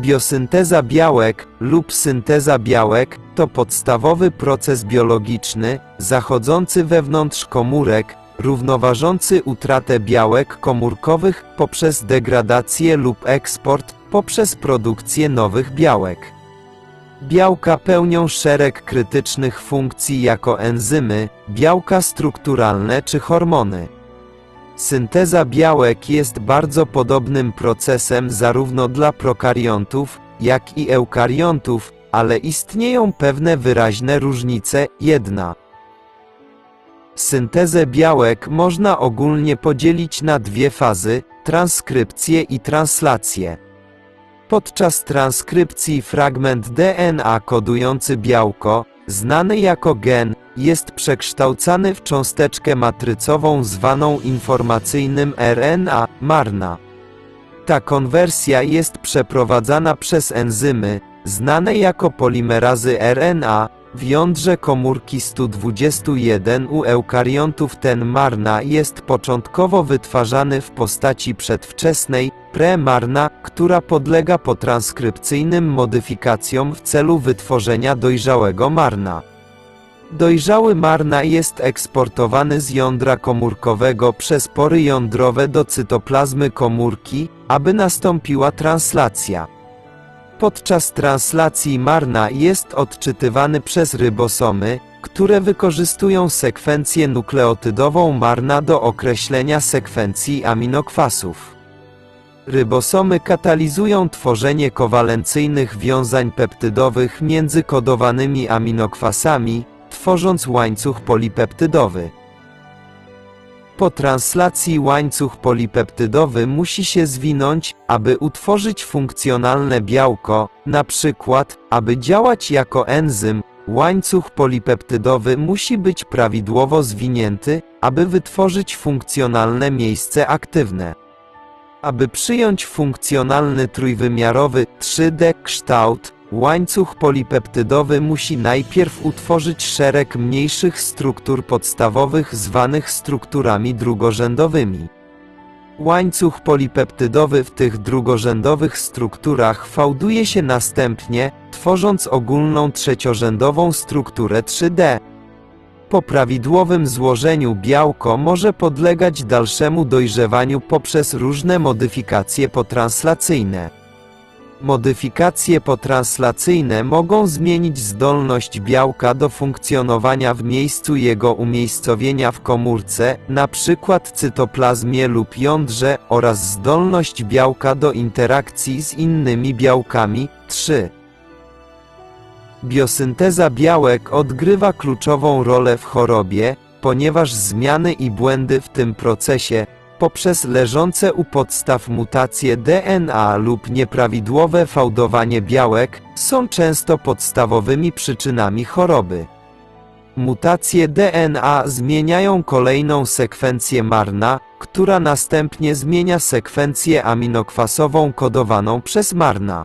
Biosynteza białek lub synteza białek to podstawowy proces biologiczny zachodzący wewnątrz komórek, równoważący utratę białek komórkowych poprzez degradację lub eksport poprzez produkcję nowych białek. Białka pełnią szereg krytycznych funkcji jako enzymy, białka strukturalne czy hormony. Synteza białek jest bardzo podobnym procesem zarówno dla prokariontów, jak i eukariontów, ale istnieją pewne wyraźne różnice. Jedna. Syntezę białek można ogólnie podzielić na dwie fazy: transkrypcję i translację. Podczas transkrypcji fragment DNA kodujący białko, znany jako gen, jest przekształcany w cząsteczkę matrycową zwaną informacyjnym RNA, marna. Ta konwersja jest przeprowadzana przez enzymy, znane jako polimerazy RNA, w jądrze komórki 121 u eukariontów ten marna jest początkowo wytwarzany w postaci przedwczesnej, premarna, która podlega potranskrypcyjnym modyfikacjom w celu wytworzenia dojrzałego marna. Dojrzały marna jest eksportowany z jądra komórkowego przez pory jądrowe do cytoplazmy komórki, aby nastąpiła translacja. Podczas translacji marna jest odczytywany przez rybosomy, które wykorzystują sekwencję nukleotydową marna do określenia sekwencji aminokwasów. Rybosomy katalizują tworzenie kowalencyjnych wiązań peptydowych między kodowanymi aminokwasami, tworząc łańcuch polipeptydowy. Po translacji łańcuch polipeptydowy musi się zwinąć, aby utworzyć funkcjonalne białko, na przykład, aby działać jako enzym, łańcuch polipeptydowy musi być prawidłowo zwinięty, aby wytworzyć funkcjonalne miejsce aktywne. Aby przyjąć funkcjonalny trójwymiarowy 3D kształt, łańcuch polipeptydowy musi najpierw utworzyć szereg mniejszych struktur podstawowych zwanych strukturami drugorzędowymi. Łańcuch polipeptydowy w tych drugorzędowych strukturach fałduje się następnie, tworząc ogólną trzeciorzędową strukturę 3D. Po prawidłowym złożeniu białko może podlegać dalszemu dojrzewaniu poprzez różne modyfikacje potranslacyjne. Modyfikacje potranslacyjne mogą zmienić zdolność białka do funkcjonowania w miejscu jego umiejscowienia w komórce, np. cytoplazmie lub jądrze, oraz zdolność białka do interakcji z innymi białkami. 3. Biosynteza białek odgrywa kluczową rolę w chorobie, ponieważ zmiany i błędy w tym procesie, poprzez leżące u podstaw mutacje DNA lub nieprawidłowe fałdowanie białek, są często podstawowymi przyczynami choroby. Mutacje DNA zmieniają kolejną sekwencję marna, która następnie zmienia sekwencję aminokwasową kodowaną przez marna.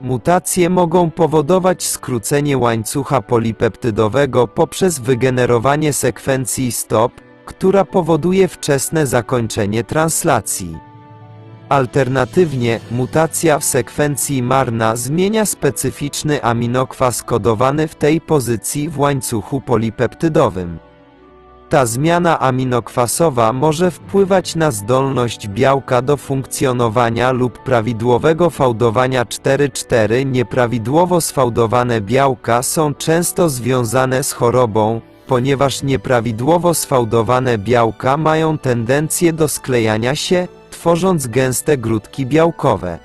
Mutacje mogą powodować skrócenie łańcucha polipeptydowego poprzez wygenerowanie sekwencji stop, która powoduje wczesne zakończenie translacji. Alternatywnie, mutacja w sekwencji marna zmienia specyficzny aminokwas kodowany w tej pozycji w łańcuchu polipeptydowym. Ta zmiana aminokwasowa może wpływać na zdolność białka do funkcjonowania lub prawidłowego fałdowania 4-4. Nieprawidłowo sfałdowane białka są często związane z chorobą, ponieważ nieprawidłowo sfałdowane białka mają tendencję do sklejania się, tworząc gęste grudki białkowe.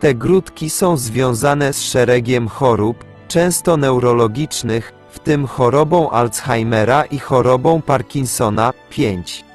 Te grudki są związane z szeregiem chorób, często neurologicznych, w tym chorobą Alzheimera i chorobą Parkinsona. 5.